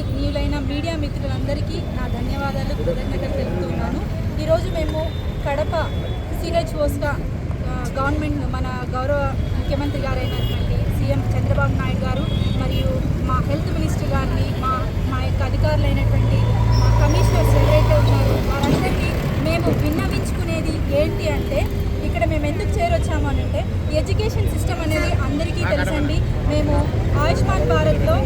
గౌరవనీయులైన మీడియా మిత్రులందరికీ నా ధన్యవాదాలు కృతజ్ఞతలు తెలుపుతున్నాను. ఈరోజు మేము కడప సిహెచ్ఓస్గా గవర్నమెంట్ మన గౌరవ ముఖ్యమంత్రి గారైనటువంటి సీఎం చంద్రబాబు నాయుడు గారు మరియు మా హెల్త్ మినిస్టర్ గారిని మా మా యొక్క అధికారులైనటువంటి మా కమిషనర్స్ ఎవరైతే ఉన్నారో. వారందరికీ మేము విన్నవించుకునేది ఏంటి అంటే ఇక్కడ మేము ఎందుకు చేరొచ్చాము అని అంటే ఎడ్యుకేషన్ సిస్టమ్ అనేది అందరికీ తెలుసండి. మేము ఆయుష్మాన్ భారత్లో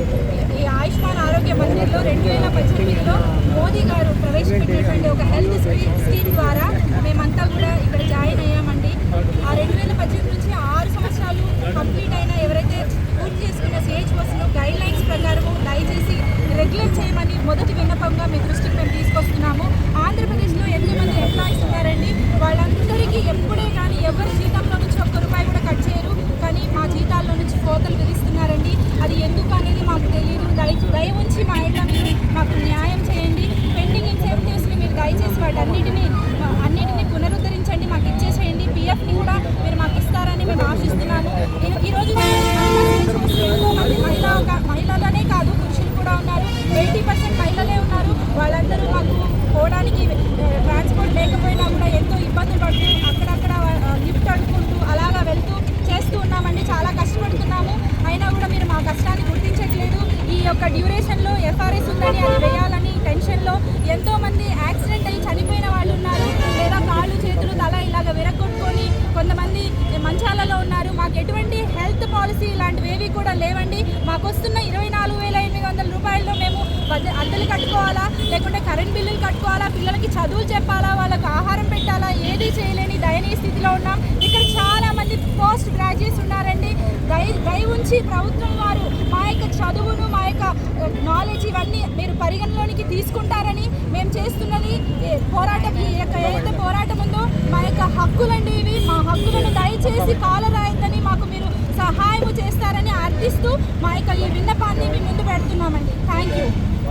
ఆరోగ్య రెండు వేల పద్దెనిమిదిలో మోదీ గారు ప్రవేశపెట్టినటువంటి ఒక హెల్త్ స్కీమ్ ద్వారా మేమంతా కూడా ఇక్కడ జాయిన్ అయ్యామండి. ఆ రెండు వేల పద్దెనిమిది నుంచి ఆరు సంవత్సరాలు కంప్లీట్ అయిన ఎవరైతే పూర్తి చేసుకున్న సిహెచ్ బస్సులో గైడ్ లైన్స్ ప్రకారము దయచేసి రెగ్యులేట్ చేయమని మొదటి విన్నపంగా మీ దృష్టికి మేము తీసుకొస్తున్నాము. ఆంధ్రప్రదేశ్లో ఎంతమంది ఎంప్లాయీస్ ఉన్నారండి? వాళ్ళందరికీ ఎప్పుడే కానీ ఎవరి జీతంలో నుంచి ఒక్క రూపాయి కూడా కట్ చేయరు. కానీ మా జీతాల్లో నుంచి కోతలు విధిస్తున్నారండి. అది ఎందుకు అనేది మాకు తెలియదు. దయచేసి దయ ఉంచి మా ఇళ్ళ మీరు మాకు న్యాయం చేయండి పెండింగ్ ఇన్సెంటివ్స్ని మీరు అన్నిటినీ అన్నిటినీ పునరుద్ధరించండి. మాకు ఇచ్చేసేయండి. పిఎఫ్ని కూడా మీరు మాకు ఇస్తారని మేము ఆశిస్తున్నాము. ఈ- ఈరోజు ఎంతో మంది మహిళ మహిళలనే కాదు పురుషులు కూడా ఉన్నారు. ఎయిటీ పర్సెంట్ మహిళలే ఉన్నారు. వాళ్ళందరూ మాకు పోవడానికి ట్రాన్స్పోర్ట్ లేకపోయినా కూడా ఎంతో ఇబ్బందులు పడుతూ అక్కడక్కడ లిఫ్ట్ అడుకుంటూ అలాగా వెళ్తూ చేస్తూ ఉన్నామండి. చాలా కష్టపడుతున్నాము. అయినా కూడా మీరు మా కష్టాన్ని గుర్తించట్లేదు. ఈ యొక్క డ్యూరేషన్లో ఎఫ్ఆర్ఎస్ ఉందని అది వేయాలని టెన్షన్లో ఎంతోమంది యాక్సిడెంట్ హెల్త్ ఇలాంటివి ఏవి కూడా లేవండి. మాకు వస్తున్న ఇరవై నాలుగు వేల ఎనిమిది వందల రూపాయల్లో మేము అద్దెలు కట్టుకోవాలా? లేకుంటే కరెంట్ బిల్లులు కట్టుకోవాలా? పిల్లలకి చదువులు చెప్పాలా? వాళ్ళకు ఆహారం పెట్టాలా? ఏది చేయలేని దయనీయ స్థితిలో ఉన్నాం. ఇక్కడ చాలా మంది పోస్ట్ గ్రాడ్యుయేట్స్ ఉన్నారండి. దయ దయ ఉంచి ప్రభుత్వం వారు మా యొక్క చదువును మా యొక్క నాలెడ్జ్ ఇవన్నీ మీరు పరిగణలోనికి తీసుకుంటారని మేము చేస్తున్నది. పోరాటం ఈ యొక్క ఏదైతే పోరాటం ఉందో మా యొక్క హక్కులండి ఇవి. మా హక్కులను దయచేసి కాలరాయద్దని మాకు మీరు సహాయం చేస్తారని అర్థిస్తూ మా యొక్క ఈ విన్నపాన్ని మీ ముందు పెడుతున్నామండి. Thank you